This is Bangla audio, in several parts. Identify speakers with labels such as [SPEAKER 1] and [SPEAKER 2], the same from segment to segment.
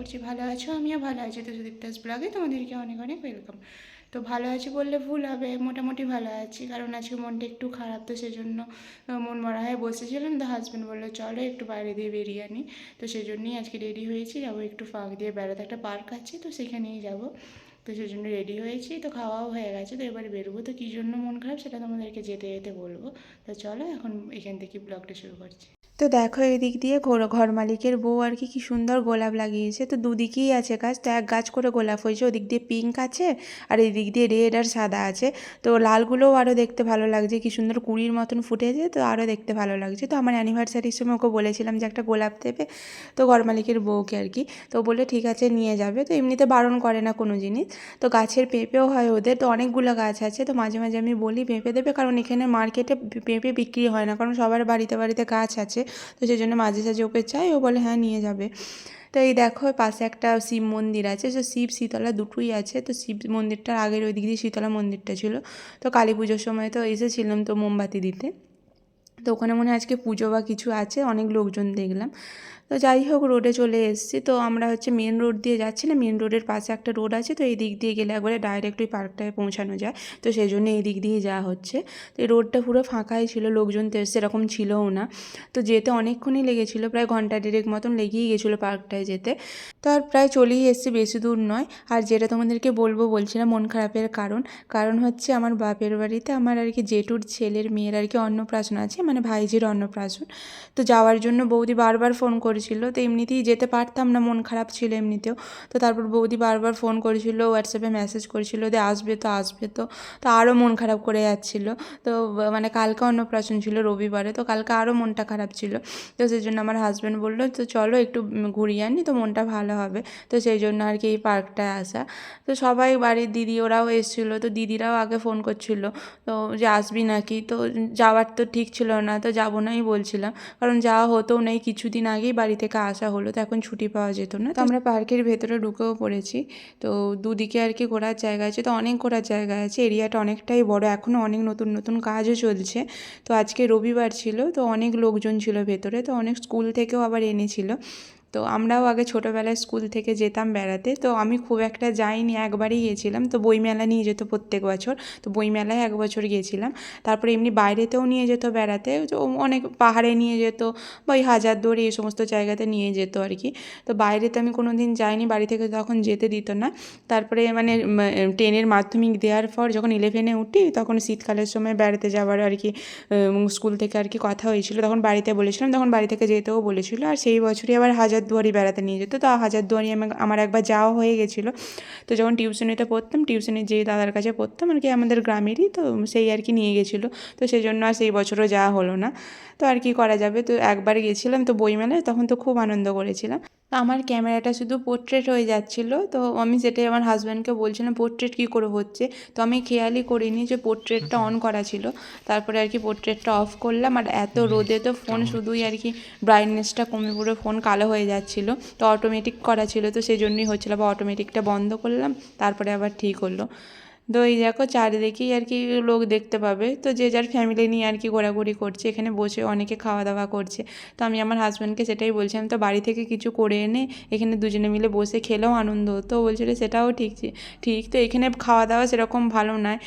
[SPEAKER 1] করছি, ভালো আছো? আমিও ভালো আছি। তো সুদীপ দাস ব্লগে তোমাদেরকে অনেক অনেক ওয়েলকাম তো ভালো আছি বললে ভুল হবে, মোটামুটি ভালো আছি। কারণ আজকে মনটা একটু খারাপ, তো সেজন্য মন মরা হয়ে বসেছিলাম। তো হাজব্যান্ড বলল, চলো একটু বাইরে দিয়ে বেরিয়ে আনি। তো সেই জন্যই আজকে রেডি হয়েছি। যাব একটু ফাঁক দিয়ে বেড়াতে একটা পার্ক আছে, তো সেখানেই যাব। তো সেই জন্য রেডি হয়েছি। তো খাওয়াও হয়ে গেছে, তো এবারে বেরোবো। তো কী জন্য মন খারাপ সেটা তোমাদেরকে যেতে যেতে বলব। তো চলো এখন এখান থেকে ব্লগটা শুরু করছি। তো দেখো এদিক দিয়ে ঘর ঘর মালিকের বউ আর কি কি সুন্দর গোলাপ লাগিয়েছে। তো দুদিকেই আছে গাছ, তো এক গাছ করে গোলাপ হয়েছে। ওদিক দিয়ে পিঙ্ক আছে আর এদিক দিয়ে রেড আর সাদা আছে। তো লালগুলোও আরও দেখতে ভালো লাগছে। কি সুন্দর কুড়ির মতন ফুটেছে, তো আরও দেখতে ভালো লাগছে। তো আমার অ্যানিভার্সারির সময় ওকে বলেছিলাম যে একটা গোলাপ দেবে, তো ঘর মালিকের বউকে আর কি। তো বলে ঠিক আছে, নিয়ে যাবে। তো এমনিতে বারণ করে না কোনো জিনিস। তো গাছের পেঁপেও হয় ওদের, তো অনেকগুলো গাছ আছে। তো মাঝে মাঝে আমি বলি, পেঁপে দেবে? কারণ এখানে মার্কেটে পেঁপে বিক্রি হয় না, কারণ সবার বাড়িতে বাড়িতে গাছ আছে। তো সেই জন্য মাঝে সাঝে ওকে চাই ও বলে হ্যাঁ নিয়ে যাবে। তো এই দেখো, পাশে একটা শিব মন্দির আছে, তো শিব শীতলা দুটোই আছে, তো শিব মন্দিরটার আগের ওই দিক দিয়ে শীতলা মন্দিরটা ছিল। তো কালী পুজোর সময় তো এসেছিলাম তো মোমবাতি দিতে। তো ওখানে মনে হয় আজকে পুজো বা কিছু আছে, অনেক লোকজন দেখলাম। তো যাই হোক, রোডে চলে এসেছি। তো আমরা হচ্ছে মেন রোড দিয়ে যাচ্ছি না মেন রোডের পাশে একটা রোড আছে। তো এই দিক দিয়ে গেলে একবারে ডাইরেক্ট ওই পার্কটায় পৌঁছানো যায়। তো সেই জন্য এই দিক দিয়ে যাওয়া হচ্ছে। তো এই রোডটা পুরো ফাঁকাই ছিল, লোকজন তো সেরকম ছিলও না। তো যেতে অনেকক্ষণই লেগেছিলো, প্রায় ঘণ্টা দেড়েক মতন লেগেই গেছিল পার্কটায় যেতে। তো আর প্রায় চলেই এসেছি, বেশি দূর নয়। আর যেটা তোমাদেরকে বলব বলছিলাম মন খারাপের কারণ। কারণ হচ্ছে আমার বাপের বাড়িতে আমার আর কি জেঠুর ছেলের মেয়ের আর কি অন্নপ্রাশন আছে মানে ভাইজির অন্নপ্রাশন। তো যাওয়ার জন্য বৌদি বারবার ফোন করেছিল। তো এমনিতেই যেতে পারতাম না, মন খারাপ ছিল এমনিতেও। তো তারপর বৌদি বারবার ফোন করেছিল হোয়াটসঅ্যাপে মেসেজ করেছিল যে, আসবে তো আসবে তো। তো আরও মন খারাপ করে যাচ্ছিল। তো মানে কালকে অন্নপ্রাশন ছিল রবিবারে, তো কালকে আরও মনটা খারাপ ছিল। তো সেই জন্য আমার হাজব্যান্ড বলল, তো চলো একটু ঘুরিয়ে আনি, তো মনটা ভালো হবে। তো সেই জন্য আর কি এই পার্কটায় আসা। তো সবাই বাড়ির দিদি, ওরাও এসেছিল, তো দিদিরাও আগে ফোন করছিল। তো যে, আসবি নাকি? তো যাওয়ার তো ঠিক ছিল না, তো যাব নাই বলছিলাম। কারণ যাওয়া হতো নেই, কিছুদিন আগেই বাড়ি থেকে আসা হলো তো এখন ছুটি পাওয়া যেত না। তো আমরা পার্কের ভেতরে ঢুকেও পড়েছি। তো দুদিকে আর কি ঘোরার জায়গা আছে তো অনেক ঘোরার জায়গা আছে। এরিয়াটা অনেকটাই বড় এখনও অনেক নতুন নতুন কাজও চলছে। তো আজকে রবিবার ছিল তো অনেক লোকজন ছিল ভেতরে তো অনেক স্কুল থেকেও আবার এনেছিল। তো আমরাও আগে ছোটোবেলায় স্কুল থেকে যেতাম বেড়াতে। তো আমি খুব একটা যাইনি, একবারই গিয়েছিলাম। তো বইমেলা নিয়ে যেত প্রত্যেক বছর। তো বইমেলায় এক বছর গিয়েছিলাম। তারপরে এমনি বাইরেতেও নিয়ে যেত বেড়াতে। অনেক পাহাড়ে নিয়ে যেত বা ওই হাজারদুয়ারি এই সমস্ত জায়গাতে নিয়ে যেত আর কি। তো বাইরে তো আমি কোনো দিন যাইনি, বাড়ি থেকে তখন যেতে দিত না। তারপরে মানে টেনের মাধ্যমিক দেওয়ার পর যখন ইলেভেনে উঠি, তখন শীতকালের সময় বেড়াতে যাওয়ার আর কি স্কুল থেকে আর কি কথা হয়েছিল। তখন বাড়িতে বলেছিলাম, তখন বাড়ি থেকে যেতেও বলেছিল। আর সেই বছরই আবার হাজারদুয়ারি বেড়াতে নিয়ে যেত। তো হাজারদুয়ারি আমি- আমার একবার যাওয়া হয়ে গেছিল। তো যখন টিউশনিতে পড়তাম, টিউশনি যেই দাদার কাছে পড়তাম, আর কি আমাদের গ্রামেরই, তো সেই আর কি নিয়ে গেছিল। তো সেই জন্য আর সেই বছরও যাওয়া হলো না। তো আর কি করা যাবে? তো একবার গেছিলাম তো বইমেলায়, তখন তো খুব আনন্দ করেছিলাম। তো আমার ক্যামেরাটা শুধু পোর্ট্রেট হয়ে যাচ্ছিল। তো আমি সেটাই আমার হাজব্যান্ডকে বলছিলাম পোর্ট্রেট কী করে হচ্ছে? তো আমি খেয়ালই করিনি যে পোর্ট্রেটটা অন করা ছিল। তারপরে আর কি পোর্ট্রেটটা অফ করলাম। আর এত রোদে তো ফোন শুধুই আর কি ব্রাইটনেসটা কমে পুরো ফোন কালো হয়ে যাচ্ছিল। তো অটোমেটিক করা ছিল। তো সেই জন্যই হচ্ছিল আবার অটোমেটিকটা বন্ধ করলাম। তারপরে আবার ঠিক হলো। তো এই দেখো চারিদিকেই আর কি লোক দেখতে পাবে। তো যে যার ফ্যামিলি নিয়ে আর কি ঘোরাঘুরি করছে, এখানে বসে অনেকে খাওয়া দাওয়া করছে। তো আমি আমার হাজব্যান্ডকে সেটাই বলছিলাম, তো বাড়ি থেকে কিছু করে এনে এখানে দুজনে মিলে বসে খেলেও আনন্দ। তো বলছিল, সেটাও ঠিক ঠিক, তো এখানে খাওয়া দাওয়া সেরকম ভালো নয়।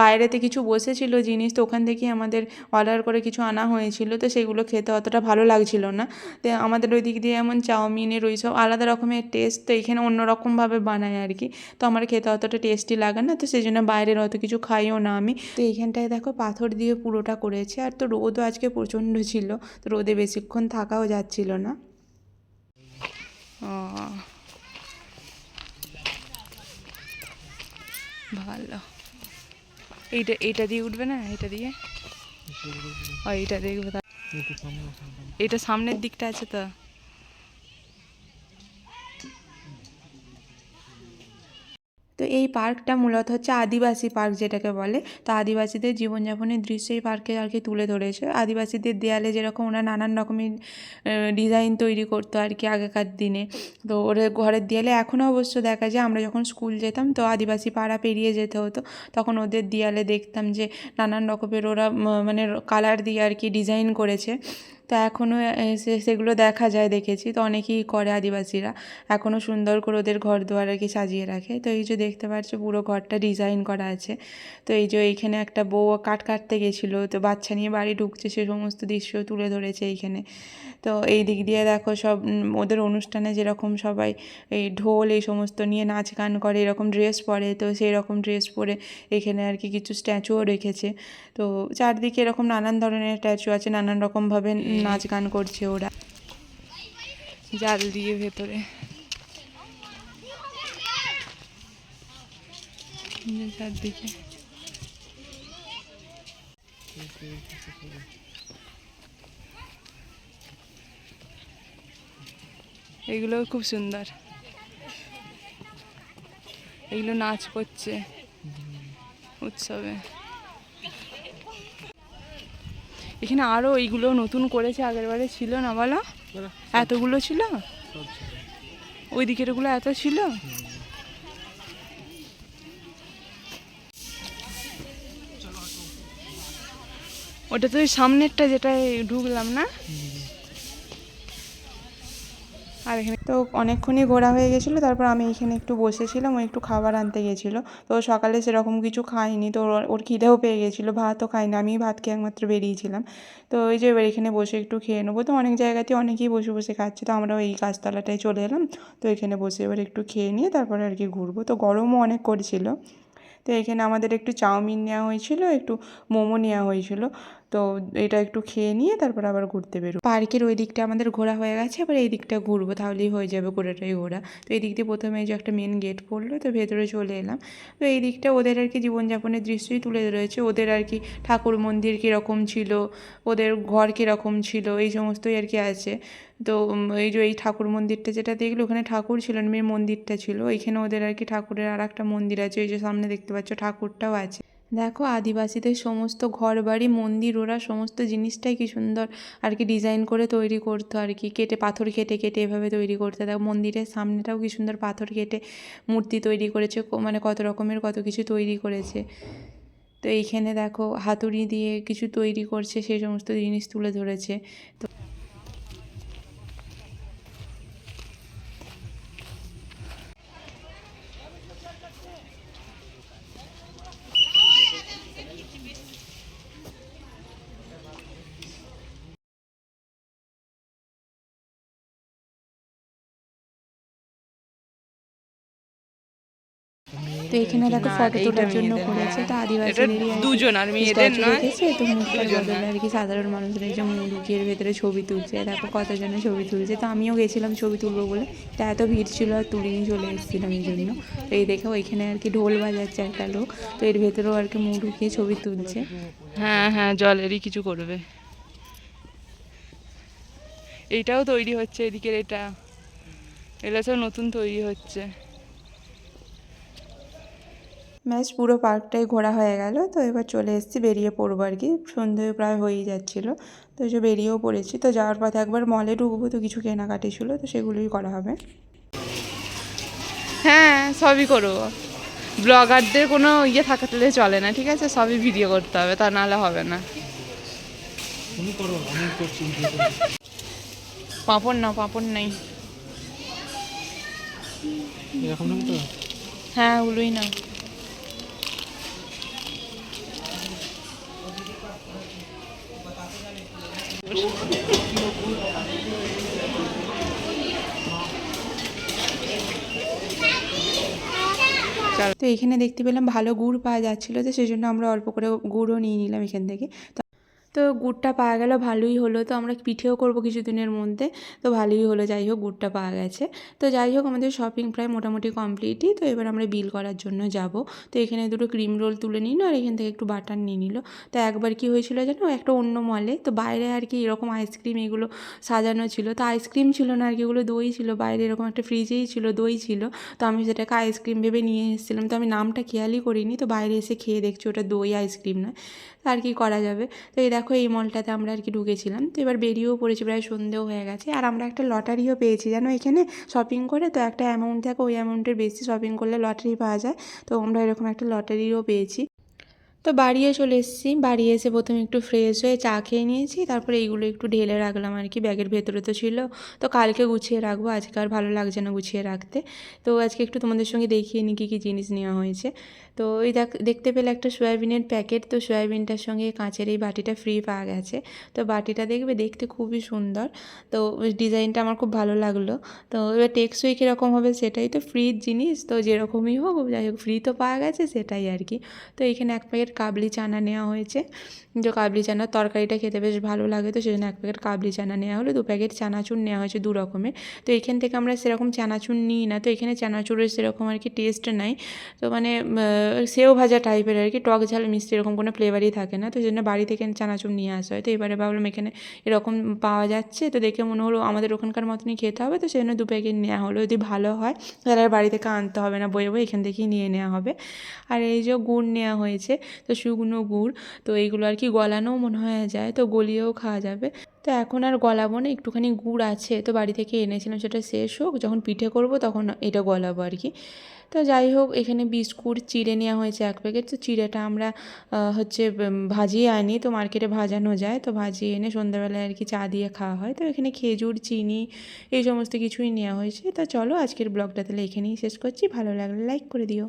[SPEAKER 1] বাইরেতে কিছু বসেছিল জিনিস, তো ওখান থেকেই আমাদের অর্ডার করে কিছু আনা হয়েছিল, তো সেগুলো খেতে অতটা ভালো লাগছিল না। তো আমাদের ওই দিক দিয়ে যেমন চাউমিনের ওই সব আলাদা রকমের টেস্ট তো এখানে অন্যরকমভাবে বানায় আর কি। তো আমার খেতে অতটা টেস্টি লাগে না। তো সেই জন্য বাইরের অত কিছু খাইও না আমি। তো এইখানটায় দেখো পাথর দিয়ে পুরোটা করেছে। আর তো রোদও আজকে প্রচণ্ড ছিল তো রোদে বেশিক্ষণ থাকাও যাচ্ছিল না। ভালো। এইটা এইটা দিয়ে উঠবে না? এটা দিয়ে? ও এইটা দেখবে এটা সামনের দিকটা আছে তো? তো এই পার্কটা মূলত হচ্ছে আদিবাসী পার্ক যেটাকে বলে। তো আদিবাসীদের জীবনযাপনের দৃশ্য এই পার্কে আর কি তুলে ধরেছে। আদিবাসীদের দেয়ালে যেরকম ওরা নানান রকমের ডিজাইন তৈরি করতো আর কি আগেকার দিনে। তো ওরা ঘরের দেয়ালে এখনও অবশ্য দেখা যায়, আমরা যখন স্কুল যেতাম তো আদিবাসী পাড়া পেরিয়ে যেতে হতো। তখন ওদের দেয়ালে দেখতাম যে নানান রকমের ওরা মানে কালার দিয়ে আর কি ডিজাইন করেছে। তো এখনও সেগুলো দেখা যায়, দেখেছি। তো অনেকেই করে আদিবাসীরা। এখনও সুন্দর করে ওদের ঘর দুয়ার আর কি সাজিয়ে রাখে। তো এই যে দেখতে পাচ্ছ, পুরো ঘরটা ডিজাইন করা আছে। তো এই যে এইখানে একটা বউ কাট কাটতে গেছিল। তো বাচ্চা নিয়ে বাড়ি ঢুকছে, সে সমস্ত দৃশ্য তুলে ধরেছে এইখানে। তো এই দিক দিয়ে দেখো সব ওদের অনুষ্ঠানে যেরকম সবাই এই ঢোল, এই সমস্ত নিয়ে নাচ গান করে, এরকম ড্রেস পরে। তো সেই রকম ড্রেস পরে এখানে আর কি কিছু স্ট্যাচুও রেখেছে। তো চারদিকে এরকম নানান ধরনের স্ট্যাচু আছে, নানান রকমভাবে নাচ গান করছে ওরা। জাল দিয়ে ভেতরে। চারদিকে। এগুলোও খুব সুন্দর। এগুলো নাচ করছে উৎসবে। এখানে আরও এইগুলো নতুন করেছে আগের বারে ছিল না বলো? এতগুলো ছিল? ওই দিকেরগুলো এত ছিল? ওটা তো সামনেরটা যেটা ঢুকলাম না? আর এখানে তো অনেকক্ষণই ঘোরা হয়ে গেছিল, তারপর আমি এখানে একটু বসেছিলাম, ও একটু খাবার আনতে গেছিল। তো সকালে সেরকম কিছু খাইনি তো ওর খিদেও পেয়ে গেছিল, ভাতও খায়নি আমি ভাত খেয়ে একমাত্র বেরিয়েছিলাম। তো ওই যে এবার এখানে বসে একটু খেয়ে নেব, তো অনেক জায়গাতে অনেকেই বসে বসে খাচ্ছে, তো আমরাও এই গাছতলাটায় চলে এলাম, তো এখানে বসে এবার একটু খেয়ে নিয়ে তারপরে আর কি ঘুরবো। তো গরমও অনেক করছিল, তো এখানে আমাদের একটু চাউমিন নেওয়া হয়েছিল, একটু মোমো নেওয়া হয়েছিল তো এটা একটু খেয়ে নিয়ে তারপর আবার ঘুরতে বেরো পার্কের ওই দিকটা আমাদের ঘোরা হয়ে গেছে, এবার এই দিকটা ঘুরবো, তাহলেই হয়ে যাবে গোটাটাই ঘোরা। তো এই দিক দিয়ে প্রথমে যে একটা মেন গেট পড়ল, তো ভেতরে চলে এলাম। তো এই দিকটা ওদের আর কি জীবনযাপনের দৃশ্যই তুলে ধরেছে। ওদের আর কি ঠাকুর মন্দির কীরকম ছিল, ওদের ঘর কীরকম ছিল, এই সমস্তই আর কি আছে। তো এই যে এই ঠাকুর মন্দিরটা যেটা দেখল, ওখানে ঠাকুর ছিল মেয়ে মন্দিরটা ছিল। এইখানে ওদের আর কি ঠাকুরের আর একটা মন্দির আছে, ওই যে সামনে দেখতে পাচ্ছ ঠাকুরটাও আছে। দেখো, আদিবাসীদের সমস্ত ঘর বাড়ি মন্দির, ওরা সমস্ত জিনিসটাই কি সুন্দর আর কি ডিজাইন করে তৈরি করতো আর কি। কেটে, পাথর কেটে কেটে এভাবে তৈরি করতে। দেখো, মন্দিরের সামনেটাও কি সুন্দর পাথর কেটে মূর্তি তৈরি করেছে মানে কত রকমের কত কিছু তৈরি করেছে। তো এইখানে দেখো, হাতুড়ি দিয়ে কিছু তৈরি করছে সেই সমস্ত জিনিস তুলে ধরেছে। তো তো এখানে দেখো ফটো তোলার জন্য করেছে তো। আদিবাসীদেরই
[SPEAKER 2] দুজন আর মেয়েদের নয়।
[SPEAKER 1] তো মুখটার বদলে আর কি সাধারণ মানুষরা যে মুখ ঢুকিয়ে ভেতরে ছবি তুলছে দেখো কতজনে ছবি তুলছে? তো আমিও গেছিলাম ছবি তুলবো বলে তা এত ভিড় ছিল আর তুলিনি চলে এসেছিলাম এই জন্য। তো এই দেখো ওইখানে আর কি ঢোল বাজাচ্ছে একটা লোক তো এর ভেতরেও আর কি মুখ ঢুকিয়ে ছবি তুলছে।
[SPEAKER 2] হ্যাঁ হ্যাঁ জলেরই কিছু করবে। এইটাও তৈরি হচ্ছে এদিকের এটা। এগুলো সব নতুন তৈরি হচ্ছে।
[SPEAKER 1] ব্যাস পুরো পার্কটাই ঘোরা হয়ে গেল। তো এবার চলে এসেছি বেরিয়ে পড়ব আর কি। সন্ধে প্রায় হয়েই যাচ্ছিল। তো এই যে বেরিয়েও পড়েছি। তো যাওয়ার পথে একবার মলে ঢুকবো তো কিছু কেনাকাটি ছিল তো সেগুলোই করা হবে।
[SPEAKER 2] হ্যাঁ সবই করব। ব্লগারদের কোনো ইয়ে থাকাতে চলে না ঠিক আছে? সবই ভিডিও করতে হবে তা নাহলে হবে না। পাঁপড় না পাঁপড় নেই। হ্যাঁ ওগুলোই না
[SPEAKER 1] তো এখানে দেখতে পেলাম ভালো গুড় পাওয়া যাচ্ছিল, তো সেই জন্য আমরা অল্প করে গুড়ও নিয়ে নিলাম এখান থেকে। তো তো গুড়টা পাওয়া গেল, ভালোই হলো। তো আমরা পিঠেও করব কিছুদিনের মধ্যে। তো ভালোই হলো, যাই হোক গুড়টা পাওয়া গেছে। তো যাই হোক আমাদের শপিং প্রায় মোটামুটি কমপ্লিটই তো এবার আমরা বিল করার জন্য যাব। তো এখানে দুটো ক্রিম রোল তুলে নিল আর এখান থেকে একটু বাটার নিয়ে নিল। তো একবার কি হয়েছিল জানো? একটা অন্য মলে তো বাইরে আর কি এরকম আইসক্রিম এগুলো সাজানো ছিল। তো আইসক্রিম ছিল না আর কি এগুলো দই ছিল। বাইরে এরকম একটা ফ্রিজেই ছিল, দই ছিল। তো আমি সেটাকে আইসক্রিম ভেবে নিয়ে এসেছিলাম। তো আমি নামটা খেয়ালই করিনি। তো বাইরে এসে খেয়ে দেখছি ওটা দই আইসক্রিম নয়। আর কি করা যাবে। তো এই দেখো এই মলটাতে আমরা আর কি ঢুকেছিলাম। তো এবার বেরিয়েও পড়েছি, প্রায় সন্ধেও হয়ে গেছে। আর আমরা একটা লটারিও পেয়েছি, জানো এখানে? শপিং করে তো একটা অ্যামাউন্ট থাকে ওই অ্যামাউন্টের বেশি শপিং করলে লটারি পাওয়া যায়। তো আমরা এরকম একটা লটারিও পেয়েছি। তো বাড়িয়ে চলে এসেছি। বাড়ি এসে প্রথমে একটু ফ্রেশ হয়ে চা খেয়ে নিয়েছি। তারপরে এইগুলো একটু ঢেলে রাখলাম আর কি, ব্যাগের ভেতরে তো ছিল। তো কালকে গুছিয়ে রাখব, আজকে আর ভালো লাগছে না গুছিয়ে রাখতে। তো আজকে একটু তোমাদের সঙ্গে দেখিয়ে নিই কী কী জিনিস নেওয়া হয়েছে। তো দেখ, দেখতে পেলে একটা সয়াবিনের প্যাকেট। তো সয়াবিনটার সঙ্গে কাঁচের এই বাটিটা ফ্রি পাওয়া গেছে। তো বাটিটা দেখবে, দেখতে খুবই সুন্দর। তো ওই ডিজাইনটা আমার খুব ভালো লাগল। তো এবার টেকসই কীরকম হবে সেটাই তো ফ্রির জিনিস। তো যেরকমই হোক, যাই হোক ফ্রি তো পাওয়া গেছে, সেটাই আর কি। তো এখানে এক প্যাকেট কাবলি চানা নেওয়া হয়েছে। যে কাবলি চানার তরকারিটা খেতে বেশ ভালো লাগে। তো সেজন্য এক প্যাকেট কাবলি চানা নেওয়া হলো। দু প্যাকেট চানাচুর নেওয়া হয়েছে দু রকমের। তো এখান থেকে আমরা সেরকম চানাচুর নিই না। তো এখানে চানাচুরের সেরকম আর কি টেস্ট নাই। তো মানে সেও ভাজা টাইপের আর কি, টক ঝাল, মিষ্টি এরকম কোনো ফ্লেভারই থাকে না। তো সেই জন্য বাড়ি থেকে চানাচুর নিয়ে আসা হয়। তো এবারে ভাবলাম এখানে এরকম পাওয়া যাচ্ছে। তো দেখে মনে হলো আমাদের ওখানকার মতনই খেতে হবে। তো সেই জন্য দু প্যাকেট নেওয়া হলো। যদি ভালো হয়, তাহলে আর বাড়ি থেকে আনতে হবে না। বয়ে বয়ে এখান থেকেই নিয়ে নেওয়া হবে। আর এই যে গুড় নেওয়া হয়েছে, তো শুকনো গুড়, তো এইগুলো আর কি গলানোও মনে হয় যায়। তো গলিয়েও খাওয়া যাবে। তো এখন আর গলাবো না, একটুখানি গুড় আছে, তো বাড়ি থেকে এনেছিলাম সেটা শেষ হোক, যখন পিঠে করব তখন এটা গলাবো আর কি। তো যাই হোক, এখানে বিস্কুট, চিড়ে নেওয়া হয়েছে এক প্যাকেট, তো চিড়েটা আমরা হচ্ছে ভাজিয়ে আনি, তো মার্কেটে ভাজানো যায়, তো ভাজিয়ে এনে সন্ধ্যাবেলায় আর কি চা দিয়ে খাওয়া হয়। তো এখানে খেজুর, চিনি, এই সমস্ত কিছুই নেওয়া হয়েছে। তো চলো আজকের ব্লগটা তাহলে এখানেই শেষ করছি, ভালো লাগলে লাইক করে দিও।